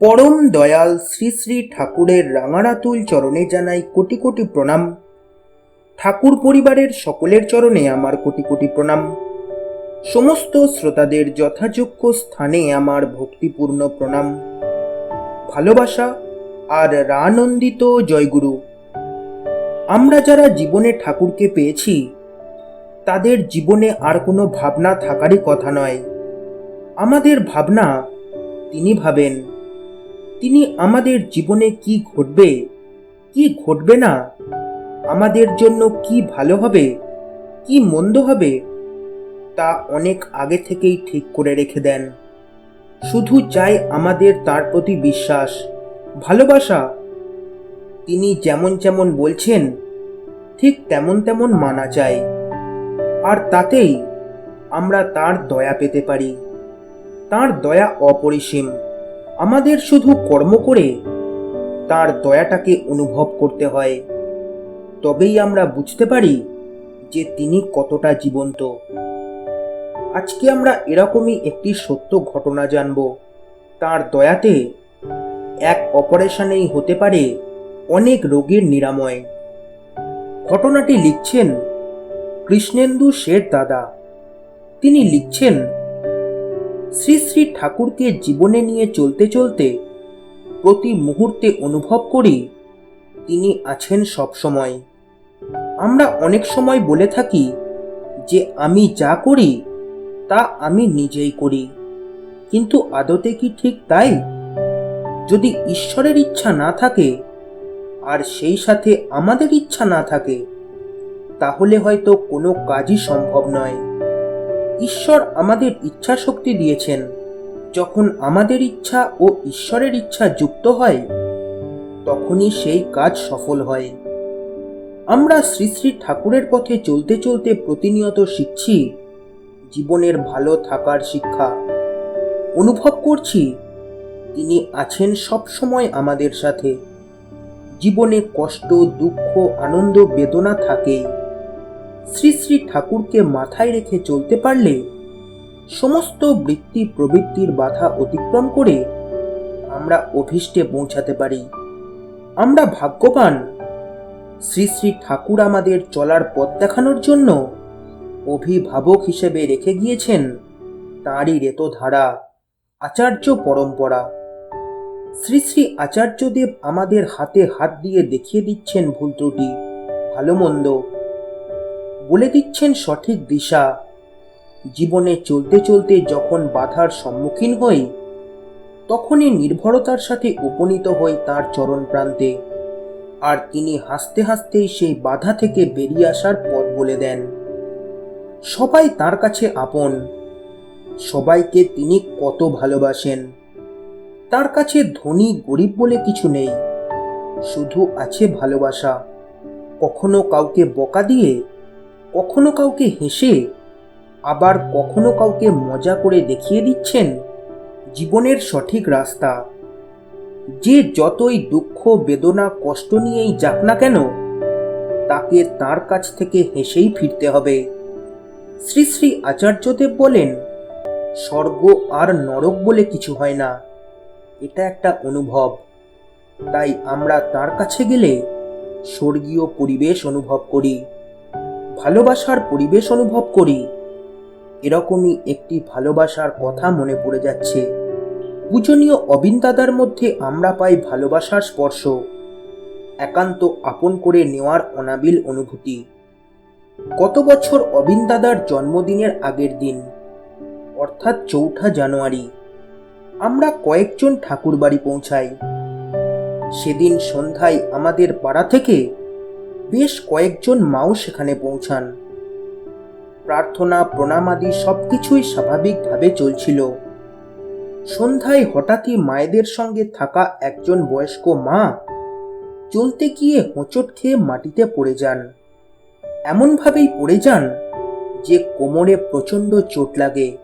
পরম দয়াল শ্রী শ্রী ঠাকুরের রাঙারাতুল চরণে জানাই কোটি কোটি প্রণাম। ঠাকুর পরিবারের সকলের চরণে আমার কোটি কোটি প্রণাম। সমস্ত শ্রোতাদের যথাযোগ্য স্থানে আমার ভক্তিপূর্ণ প্রণাম। ভালোবাসা আর রানন্দিত জয়গুরু। আমরা যারা জীবনে ঠাকুরকে পেয়েছি, তাদের জীবনে আর কোনো ভাবনা থাকারই কথা নয়। আমাদের ভাবনা তিনি ভাবেন। তিনি আমাদের জীবনে কি ঘটবে কি ঘটবে না, আমাদের জন্য কি ভালো হবে, কি মন্দ হবে, তা অনেক আগে থেকেই ঠিক করে রেখে দেন। শুধু চাই আমাদের তার প্রতি বিশ্বাস, ভালোবাসা। তিনি যেমন যেমন বলছেন, ঠিক তেমন তেমন মানা চাই আর তাতেই আমরা তার দয়া পেতে পারি, তার দয়া অপরিসীম। আমাদের শুধু কর্ম করে তার দয়াটাকে অনুভব করতে হয়। তবেই আমরা বুঝতে পারি যে তিনি কতটা জীবন্ত। আজকে আমরা এরকমই একটি সত্য ঘটনা জানব। তার দয়াতে এক অপারেশনেই হতে পারে অনেক রোগের নিরাময়। ঘটনাটি লিখছেন কৃষ্ণেন্দু শের দাদা। তিনি লিখছেন শ্রী শ্রী ঠাকুরকে জীবনে নিয়ে চলতে চলতে প্রতি মুহূর্তে অনুভব করি তিনি আছেন সব সময় আমরা অনেক সময় বলে থাকি যে আমি যা করি, তা আমি নিজেই করি। কিন্তু আদতে কি ঠিক তাই? যদি ঈশ্বরের ইচ্ছা না থাকে, আর সেই সাথে আমাদের ইচ্ছা না থাকে, তাহলে হয়তো কোনো কাজই সম্ভব নয়। ঈশ্বর আমাদের ইচ্ছা শক্তি দিয়েছেন। যখন আমাদের ইচ্ছা ও ঈশ্বরের ইচ্ছা যুক্ত হয়, তখনই সেই কাজ সফল হয়। আমরা শ্রী শ্রী ঠাকুরের পথে চলতে চলতে প্রতিনিয়ত শিখছি জীবনের ভালো থাকার শিক্ষা। অনুভব করছি তিনি আছেন সব সময় আমাদের সাথে। জীবনে কষ্ট, দুঃখ, আনন্দ, বেদনা থাকেই শ্রী শ্রী ঠাকুরকে মাথায় রেখে চলতে পারলে সমস্ত বৃত্তি প্রবৃত্তির বাধা অতিক্রম করে আমরা অভীষ্টে পৌঁছাতে পারি। আমরা ভাগ্যবান। শ্রী শ্রী ঠাকুর আমাদের চলার পথ দেখানোর জন্য অভিভাবক হিসেবে রেখে গিয়েছেন তাঁরই রেতধারা, আচার্য পরম্পরা। শ্রী শ্রী আচার্যদেব আমাদের হাতে হাত দিয়ে দেখিয়ে দিচ্ছেন ভুল ত্রুটি, ভালো মন্দ। বলে দিচ্ছেন সঠিক দিশা। জীবনে চলতে চলতে যখন বাধার সম্মুখীন হই, তখনই নির্ভরতার সাথে উপনীত হই তার চরণ প্রান্তে। আর তিনি হাসতে হাসতেই সেই বাধা থেকে বেরিয়ে আসার পথ বলে দেন। সবাই তার কাছে আপন। সবাইকে তিনি কত ভালোবাসেন। তার কাছে ধনী, গরিব বলে কিছু নেই। শুধু আছে ভালোবাসা। কখনো কাউকে বকা দিয়ে কখনো কাউকে হেসে, আবার কখনো কাউকে মজা করে দেখিয়ে দিচ্ছেন জীবনের সঠিক রাস্তা। যে যতই দুঃখ, বেদনা, কষ্ট নিয়েই যাক না কেন, তাকে তার কাছ থেকে হেসেই ফিরতে হবে। শ্রী শ্রী আচার্যদেব বলেন, স্বর্গ আর নরক বলে কিছু হয় না। এটা একটা অনুভব। তাই আমরা তার কাছে গেলে স্বর্গীয় পরিবেশ অনুভব করি। ভালোবাসার পরিবেশ অনুভব করি। এরকমই একটি ভালোবাসার কথা মনে পড়ে যাচ্ছে। পূজনীয় অবিন্দাদার মধ্যে আমরা পাই ভালোবাসার স্পর্শ। একান্ত আপন করে নেওয়ার অনাবিল অনুভূতি। গত বছর অবিন্দাদার জন্মদিনের আগের দিন, অর্থাৎ চৌঠা জানুয়ারি, আমরা কয়েকজন ঠাকুর বাড়ি পৌঁছাই। সেদিন সন্ধ্যায় আমাদের পাড়া থেকে বেশ কয়েকজন মাও সেখানে পৌঁছান। প্রার্থনা, প্রণাম আদি সবকিছুই স্বাভাবিকভাবে চলছিল। সন্ধ্যায় হঠাৎই মায়েদের সঙ্গে থাকা একজন বয়স্ক মা চলতে গিয়ে হোঁচট খেয়ে মাটিতে পড়ে যান। এমনভাবেই পড়ে যান যে কোমরে প্রচণ্ড চোট লাগে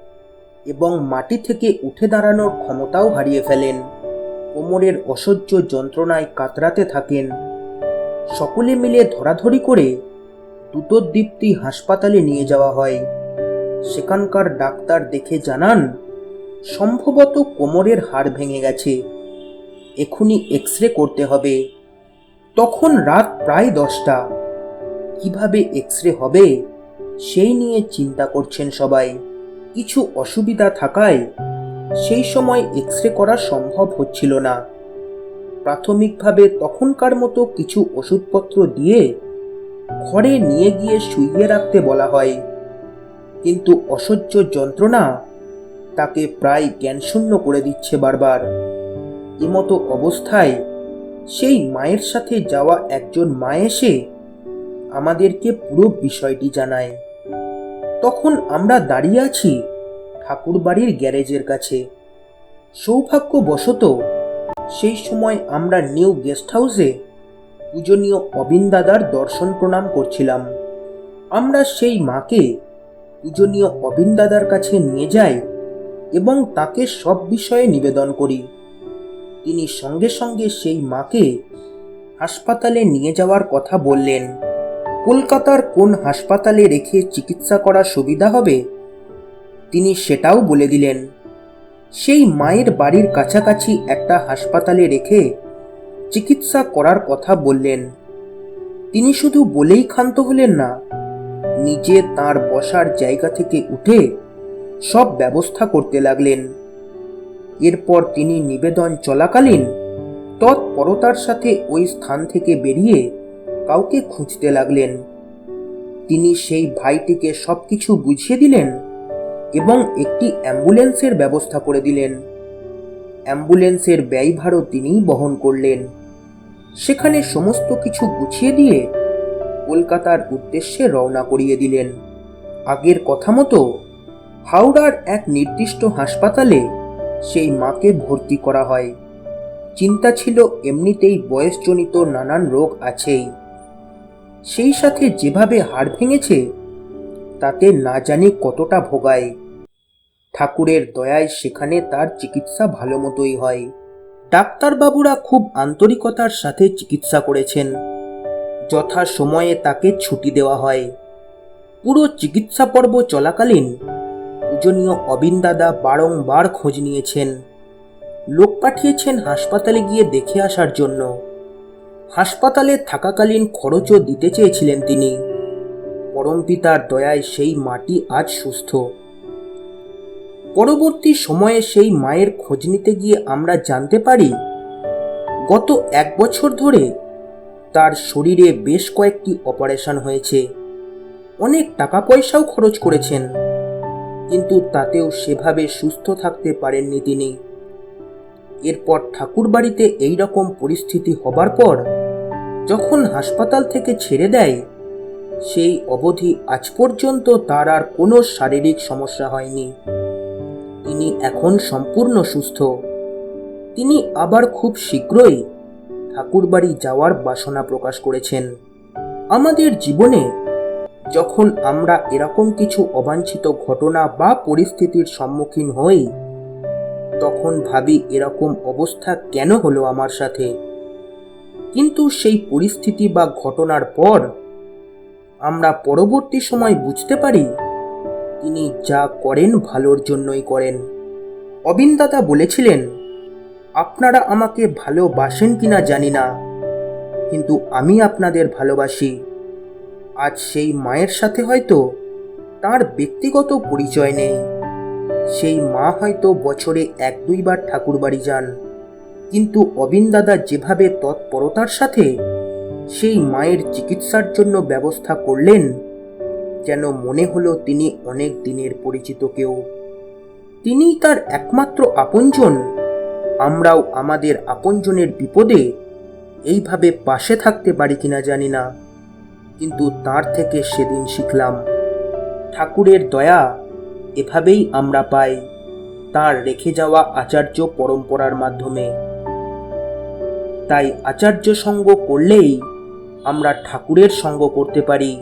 এবং মাটি থেকে উঠে দাঁড়ানোর ক্ষমতাও হারিয়ে ফেলেন। কোমরের অসহ্য যন্ত্রণায় কাতরাতে থাকেন। সকলে মিলে ধরাধরি করে দ্রুতদীপ্তি হাসপাতালে নিয়ে যাওয়া হয়। সেখানকার ডাক্তার দেখে জানান, সম্ভবত কোমরের হাড় ভেঙে গেছে। এখনই এক্স রে করতে হবে। তখন রাত প্রায় দশটা। কীভাবে এক্স রে হবে, সেই নিয়ে চিন্তা করছেন সবাই। কিছু অসুবিধা থাকায় সেই সময় এক্স রে করা সম্ভব হচ্ছিল না। প্রাথমিকভাবে তখনকার মতো কিছু ওষুধপত্র দিয়ে ঘরে নিয়ে গিয়ে শুইয়ে রাখতে বলা হয়। কিন্তু অসহ্য যন্ত্রণা তাকে প্রায় জ্ঞানশূন্য করে দিচ্ছে বারবার। এমতো অবস্থায় সেই মায়ের সাথে যাওয়া একজন মা এসে আমাদেরকে পুরো বিষয়টি জানায়। তখন আমরা দাঁড়িয়ে আছি ঠাকুরবাড়ির গ্যারেজের কাছে। সৌভাগ্যবশত সেই সময় আমরা নিউ গেস্ট হাউসে পূজনীয় অবিন দাদার দর্শন প্রণাম করছিলাম। আমরা সেই মাকে পূজনীয় অবিন দাদার কাছে নিয়ে যাই এবং তাকে সব বিষয়ে নিবেদন করি। তিনি সঙ্গে সঙ্গে সেই মাকে হাসপাতালে নিয়ে যাওয়ার কথা বললেন, কলকাতার কোন হাসপাতালে রেখে চিকিৎসা করা সুবিধা হবে? তিনি সেটাও বলে দিলেন সেই মায়ের বাড়ির কাছাকাছি একটা হাসপাতালে রেখে চিকিৎসা করার কথা বললেন। তিনি শুধু বলেই ক্ষান্ত হলেন না, নিজে তার বসার জায়গা থেকে উঠে সব ব্যবস্থা করতে লাগলেন। এরপর তিনি নিবেদন চলাকালীন তৎপরতার সাথে ওই স্থান থেকে বেরিয়ে কাউকে খুঁজতে লাগলেন। তিনি সেই ভাইটিকে সবকিছু বুঝিয়ে দিলেন এবং একটি অ্যাম্বুলেন্সের ব্যবস্থা করে দিলেন। অ্যাম্বুলেন্সের ব্যয়ভারও তিনিই বহন করলেন। সেখানে সমস্ত কিছু গুছিয়ে দিয়ে কলকাতার উদ্দেশ্যে রওনা করিয়ে দিলেন। আগের কথা মতো হাওড়ার এক নির্দিষ্ট হাসপাতালে সেই মাকে ভর্তি করা হয়। চিন্তা ছিল এমনিতেই বয়সজনিত নানান রোগ আছেই। সেই সাথে যেভাবে হাড় ভেঙেছে, তাতে না জানি কতটা ভোগায়। ঠাকুরের দয়ায় সেখানে তার চিকিৎসা ভালো মতোই হয়। ডাক্তারবাবুরা খুব আন্তরিকতার সাথে চিকিৎসা করেছেন। যথা সময়ে তাকে ছুটি দেওয়া হয়। পুরো চিকিৎসা পর্ব চলাকালীন পূজনীয় অবিন দাদা বারংবার খোঁজ নিয়েছেন। লোক পাঠিয়েছেন হাসপাতালে গিয়ে দেখে আসার জন্য। হাসপাতালে থাকাকালীন খরচও দিতে চেয়েছিলেন তিনি। পরমপিতার দয়ায় সেই মাটি আজ সুস্থ। পরবর্তী সময়ে সেই মায়ের খোঁজ নিতে গিয়ে আমরা জানতে পারি, গত এক বছর ধরে তার শরীরে বেশ কয়েকটি অপারেশন হয়েছে। অনেক টাকা পয়সাও খরচ করেছেন, কিন্তু তাতেও সেভাবে সুস্থ থাকতে পারেননি তিনি। এরপর ঠাকুরবাড়িতে এই রকম পরিস্থিতি হবার পর, যখন হাসপাতাল থেকে ছেড়ে দেয়, সেই অবধি আজ পর্যন্ত তার আর কোনো শারীরিক সমস্যা হয়নি। তিনি এখন সম্পূর্ণ সুস্থ। তিনি আবার খুব শীঘ্রই ঠাকুরবাড়ি যাওয়ার বাসনা প্রকাশ করেছেন। আমাদের জীবনে যখন আমরা এরকম কিছু অবাঞ্ছিত ঘটনা বা পরিস্থিতির সম্মুখীন হই, তখন ভাবি এরকম অবস্থা কেন হলো আমার সাথে? কিন্তু সেই পরিস্থিতি বা ঘটনার পর আমরা পরবর্তী সময় বুঝতে পারি তিনি যা করেন ভালোর জন্যই করেন। অবিন দাদা বলেছিলেন, আপনারা আমাকে ভালোবাসেন কিনা জানি না, কিন্তু আমি আপনাদের ভালোবাসি। আজ সেই মায়ের সাথে হয়তো তার ব্যক্তিগত পরিচয় নেই। সেই মা হয়তো বছরে এক দুইবার ঠাকুরবাড়ি যান, কিন্তু অবিন দাদা যেভাবে তৎপরতার সাথে সেই মায়ের চিকিৎসার জন্য ব্যবস্থা করলেন যেন মনে হলো তিনি অনেক দিনের পরিচিত কেউ। তিনিই তার একমাত্র আপনজন। আমরাও আমাদের আপনজনের বিপদে এইভাবে পাশে থাকতে পারি কিনা জানি না, কিন্তু তার থেকে সেদিন শিখলাম। ঠাকুরের দয়া এভাবেই আমরা পাই, তার রেখে যাওয়া আচার্য পরম্পরার মাধ্যমে। তাই আচার্য সঙ্গ করলেই আমরা ঠাকুরের সঙ্গ করতে পারি।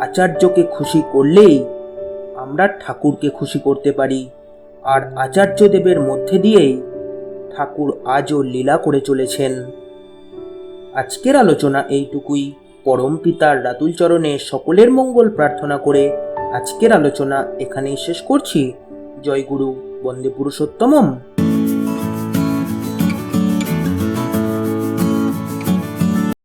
আচার্যকে খুশি করলেই আমরা ঠাকুরকে খুশি করতে পারি। আর আচার্য দেবের মধ্যে দিয়েই ঠাকুর আজও লীলা করে চলেছেন। আজকের আলোচনা এইটুকুই। পরম পিতার রাতুল চরণে সকলের মঙ্গল প্রার্থনা করে আজকের আলোচনা এখানেই শেষ করছি। জয় গুরু, বন্দে পুরুষোত্তমম।